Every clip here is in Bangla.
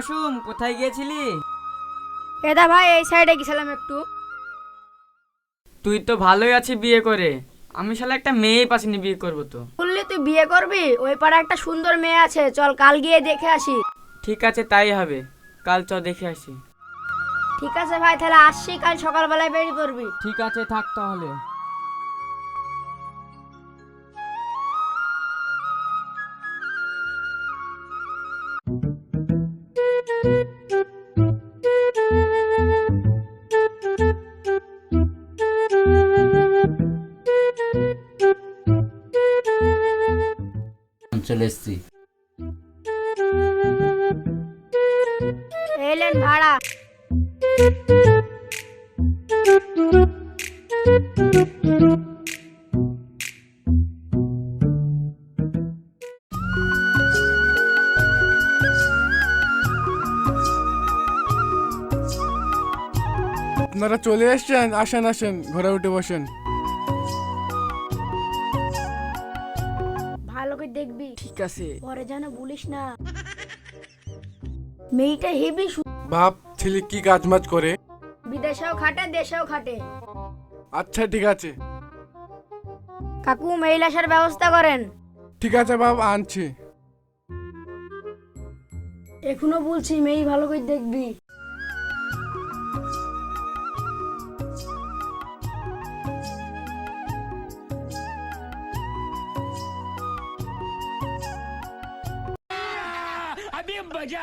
মাসুম কোথায় গিয়েছিলি? এদা ভাই এই সাইডে গেছিলাম একটু। তুই তো ভালোই আছিস বিয়ে করে। আমি শালা একটা মেয়ে পাচ্ছিনি বিয়ে করব তো। বললি তুই বিয়ে করবি? ওই পাড়ে একটা সুন্দর মেয়ে আছে। চল কাল গিয়ে দেখে আসি। ঠিক আছে তাই হবে। কাল চ দেখে আসি। ঠিক আছে ভাই তাহলে আসছি। কাল সকালবেলায় বেরিয়ে পড়বি ঠিক আছে থাক তাহলে। চলে এসছি। এলেন ভাড়া। আপনারা চলে এসছেন আসেন আসেন ঘরে উঠে বসেন। দেখবি পরে যেন বলিস না। মেয়েটা হেবি সু- বাপ ছেলে কি কাজ মাজ করে? বিদেশেও খাটে দেশেও খাটে। আচ্ছা ঠিক আছে। কাকু মেইল আসার ব্যবস্থা করেন। ঠিক আছে বাপ আনছি। এখনও বলছি মেয়ে ভালো করে দেখবি। মেয়ে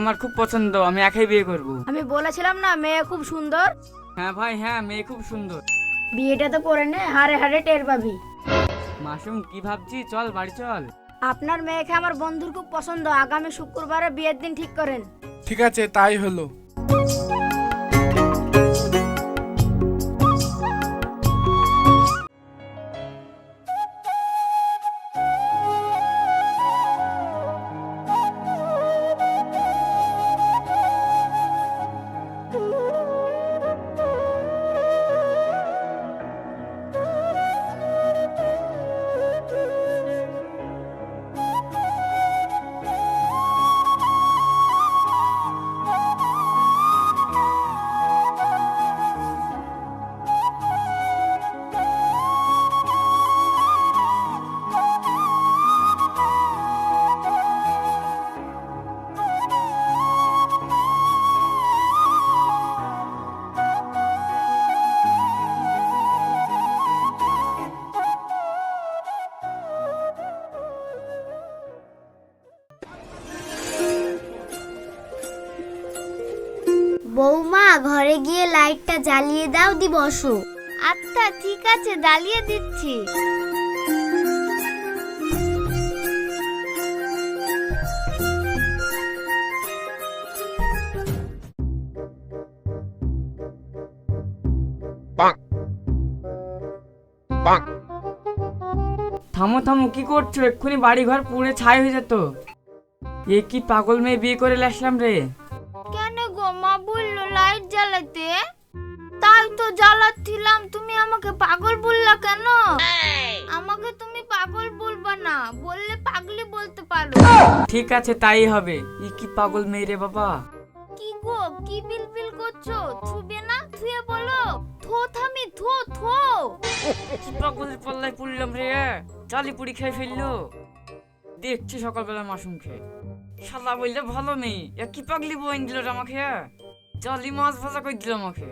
আমার খুব পছন্দ আমি একাই বিয়ে করব। আমি বলেছিলাম না মেয়ে খুব সুন্দর। হ্যাঁ ভাই হ্যাঁ মেয়ে খুব সুন্দর। বিয়েটা তো করে নে হারে হারে টের পাবি। মাসুম কি ভাবছি? চল বাড়ি চল। আপনার মেয়েকে আমার বন্ধুর খুব পছন্দ। আগামী শুক্রবারে বিয়ের দিন ঠিক করেন। ঠিক আছে তাই হলো। গিয়ে লাইটটা জ্বালিয়ে দাও দি বসো আচ্ছা ঠিক আছে জ্বালিয়ে দিচ্ছি। থামো থামো কি করছ? এক্ষুনি বাড়ি ঘর পুড়ে ছাই হয়ে যেত। এ কি পাগল মেয়ে বিয়ে করে আসলাম রে? জ্বালাচ্ছিলাম তুমি আমাকে পাগল বললা কেন? আমাকে তুমি পাগল বলবা না বললে পাগলি বলতে পারো। ঠিক আছে তাই হবে। ই কি পাগল মেয়ে রে বাবা? কি গো কি বিল বিল করছ? থুবে না? থুয়ে বলো। থো থামি থো থো কি পাগলের পাল্লায় পড়লাম রে? চালি পুরি খেয়ে ফেলল। দেখছি সকালবেলা মাসুম খেয়ে। শালা বললে ভালো নেই এ কি পাগলি বইন দিল আমাকে? চালি মাছ ভাজা করে দিল আমাকে?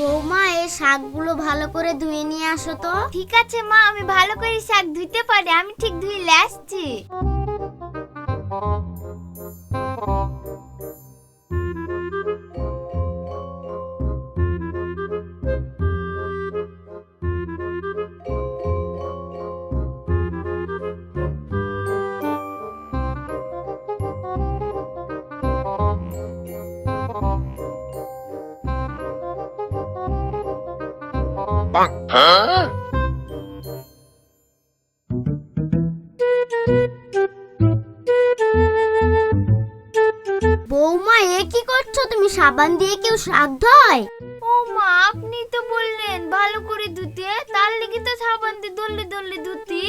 বৌমা, এই শাকগুলো ভালো করে ধুয়ে নিয়ে আসো তো। ঠিক আছে মা, আমি ভালো করে শাক ধুইতে পারি, আমি ঠিক ধুই আসছি। বৌমা এ কি করছ? তুমি সাবান দিয়ে কেউ শাক ধয় ও মা আপনি তো বললেন ভালো করে ধুতে তার লেগে তো সাবান দিয়ে দললে দললে ধুতি।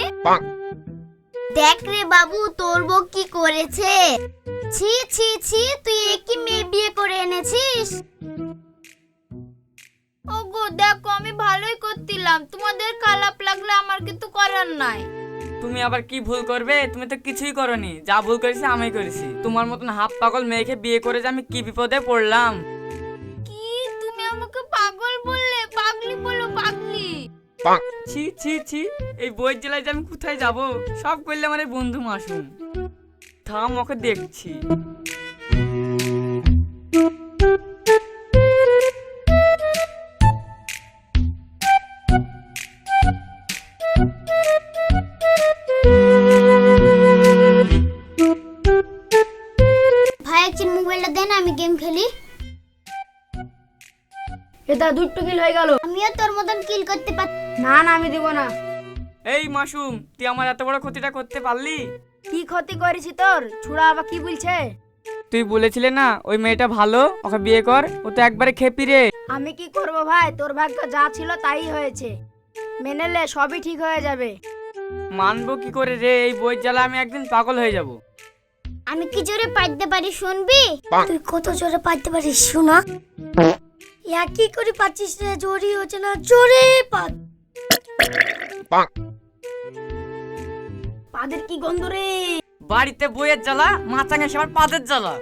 দেখ রে বাবু তোর বউ কি করেছে? ছি ছি ছি তুই একই কি মেয়ে বিয়ে করে এনেছিস? ওগো দেখো আমি ভালোই করতিলাম তোমাদের খারাপ লাগলে আমার কিন্তু করার নাই। তুমি আবার কি ভুল করবে? তুমি তো কিছুই করনি। যা ভুল করেছি আমি করেছি। তোমার মতন হাফ পাগল মেয়েকে বিয়ে করে যে আমি কি বিপদে পড়লাম? কি? তুমি আমাকে পাগল বললে? পাগলি বলো পাগলি। ছি ছি ছি। এই বইয়ের জেলায় যে আমি কোথায় যাব? সব করলে আমার এই বন্ধু মাসুম। থাম ওকে দেখছি। দুটো কিল হয়ে গেল। আমিও তোর মতন কিল করতে পার না না আমি দিব না। এই মাসুম তুই আমার এত বড় ক্ষতিটা করতে পারলি? কি ক্ষতি করেছি তোর? ছুড়া আবার কি বলছে? তুই বলেছিলে না ওই মেয়েটা ভালো ওকে বিয়ে কর ও তো একবারে খেপি রে। আমি কি করব ভাই? তোর ভাগ্য যা ছিল তাই হয়েছে। মেনে নে সবই ঠিক হয়ে যাবে। মানবো কি করে রে এই বইয়ের জ্বালা আমি একদিন পাগল হয়ে যাব। আমি কি জোরে পাইতে পারি শুনবি? তুই কত জোরে পাইতে পারিস শোনা? ইয়া কি করে পাচ্ছিস রে জোরে হচ্ছে না জোরে পাত পাদের কি গন্ধ রে বাড়িতে বইয়ের জ্বালা মাথা গেছে আবার পাদের জ্বালা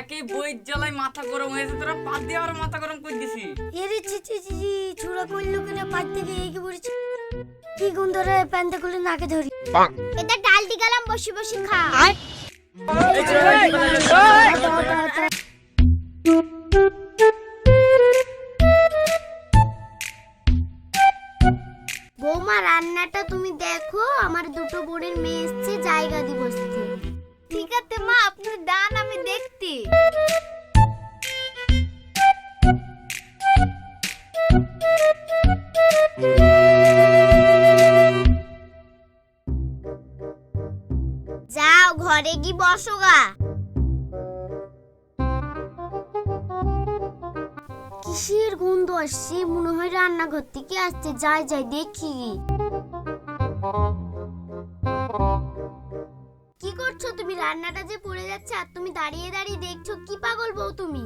একই বইয়ের জ্বালায় মাথা গরম হয়েছে তোরা পাদ দিয়ে আবার মাথা গরম করে দিছি এরে চি চি চি চি ছুড়া করল কিনা পাত থেকে এগিয়ে পড়েছে কি গন্ধ রে প্যান্টে খুলে নাকে ধরি এটা ডালটি গালাম বসে বসে খা যাও ঘরে গি বসো গা। কিসের গন্ধ আসছে? মনে হয় রান্নাঘর থেকে আসছে। যাই যাই, দেখি। কি করছ তুমি? রান্নাটা যে পড়ে যাচ্ছে আর তুমি দাঁড়িয়ে দাঁড়িয়ে দেখছ, কি পাগল বউ তুমি?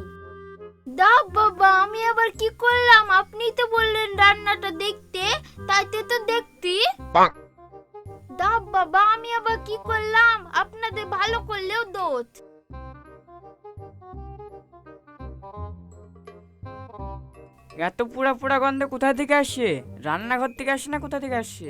দাও বাবা, আমি আবার কি করলাম? আপনি তো বললেন রান্নাটা কি করলাম? আপনাদের ভালো করলেও দোষ। এত পুরা পুরা গন্ধ কোথা থেকে আসে রান্নাঘর থেকে আসে না কোথা থেকে আসছে?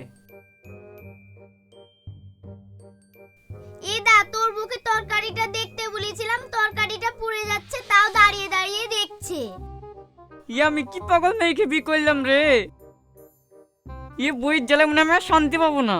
এদা তোর বুকে তরকারিটা দেখতে বলেছিলাম তরকারিটা পুড়ে যাচ্ছে তাও দাঁড়িয়ে দাঁড়িয়ে দেখছে। ই আমি কি পাগল মেয়েকে বি করলাম রে? ই বইয়ের জ্বালায় মনে আমি আর শান্তি পাবো না।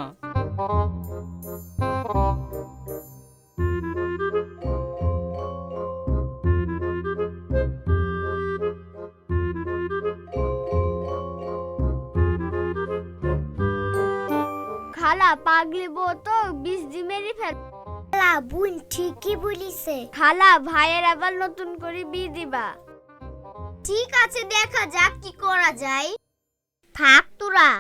খালা পাগলি বউ তো বিষ দি মেরে ফেল খালা বোন ঠিকই বলিছে। খালা ভাইয়ের আবার নতুন করে বিয়ে দিবা। ঠিক আছে দেখা যাক কি করা যায়। থাক তোরা।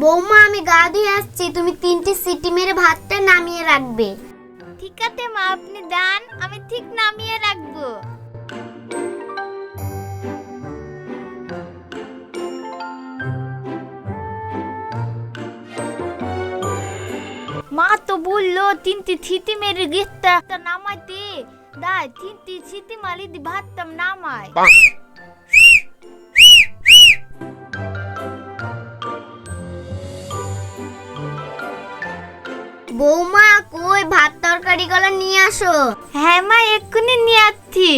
বৌমা আমি গা ধুয়ে আসছি। তুমি তিনটে সিটি মেরে ভাতটা নামিয়ে রাখবে। ঠিক আছে, মা, আপনি দান আমি ঠিক নামিয়ে রাখব। মা তো বলল, তিনটি ছিটি মেরে গেছটা নামাইতে। দাই তিনটি ছিটি মারি দি ভাতটাম নামায় আসো। হ্যাঁ মা, এক্ষুনি নিয়ে আসছি।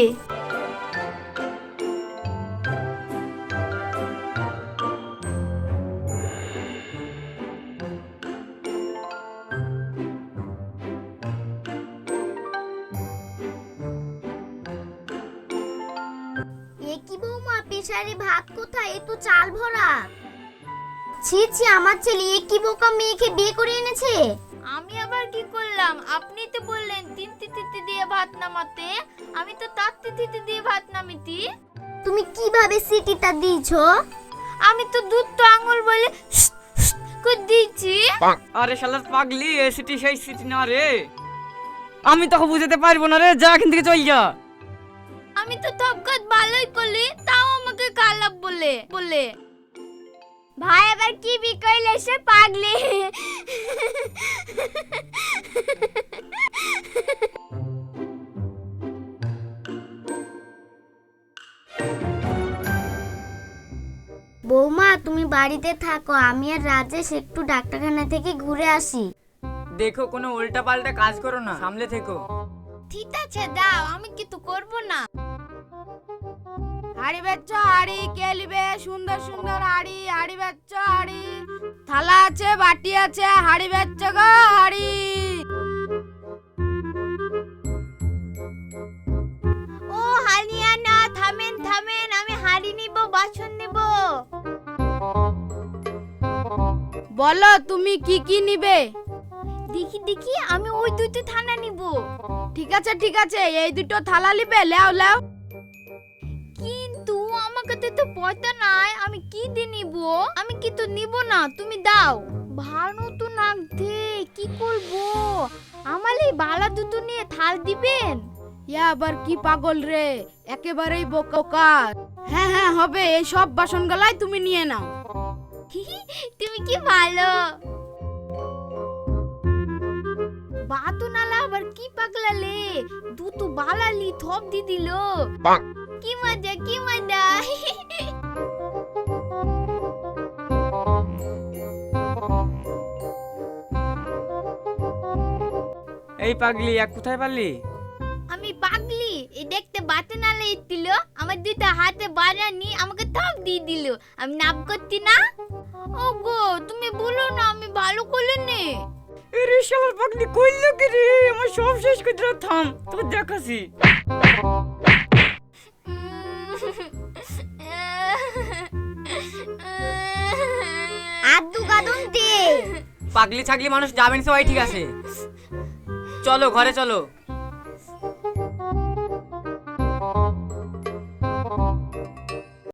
শাড়ি ভাত কোথায়? এ চাল ভরা। ছি ছি, আমার ছেলে, এ কি বোকা মেয়েকে বিয়ে করে এনেছে? আমি আবার কি করলাম? আপনি তো দিয়ে ভাত নামাতে? আমি তো তার তিথিতে দিয়ে ভাত নামিতি। তুমি কীভাবে সিটিটা দিয়েছ? আমি তো দুধ তো আঙুল বলে করে দিয়েছি। আরে শালার পাগলি এ সিটি সেই সিটি না রে। আমি তোকে বুঝাতে পারব না রে যা এখান থেকে চল যা। আমি তো সব কাজ ভালোই করলি তাও আমাকে খারাপ বলে বলে। ভাই এবার কি বিকইলে সে পাগলি? বৌমা তুমি বাড়িতে থাকো আমি আর রাজেশ একটু ডাক্তারখানা থেকে ঘুরে আসি। দেখো কোনো উল্টা পাল্টা কাজ করো না সামলে থেকো। ঠিক আছে দাও আমি কিছু করব না। হাড়ি বেচ্চ হাড়ি কে লিবে সুন্দর সুন্দর হাড়ি হাড়ি বেচ্চ হাড়ি। থালা আছে বাটি আছে হাড়ি বেচ্চ গো হাড়ি। বলো তুমি কি কি নিবে? দেখি দেখি আমি ওই দুটো থানা নিব। ঠিক আছে ঠিক আছে এই দুটো থালা নিবে লেও লেও। কিন্তু আমার কাছে তো পয়সা নাই আমি কি দিয়ে নিব? আমি কিন্তু নিব না তুমি দাও। ভালো তো নাগধে কি করব? আমার এই বালা দুটো নিয়ে থাল দিবেন? ইয়া আবার কি পাগল রে একেবারেই বোকা। হ্যাঁ হ্যাঁ হবে এই সব বাসনগুলাই তুমি নিয়ে নাও। তুমি কি ভালো? বাতু নালা আবার কি পাগলালে? বালালি থপ দি দিল। কি মজা কি মজা? এই পাগলি এক কোথায় পারলি? আমি পাগলি এই দেখতে বাতে নালে দিল আমার দুইটা হাতে বাজানি আমাকে থপ দিয়ে দিল। আমি নাপ করতি না? ও গো তুমি বলো না আমি ভালো করলে নে। আরে শালার পাগলি কইলো কি রে? আমার সব শেষ করে দিল থাম তোকে দেখাছি আদু গাদুন দে। পাগলি ছাগলি মানুষ যাবেন সবাই ঠিক আছে। চলো ঘরে চলো।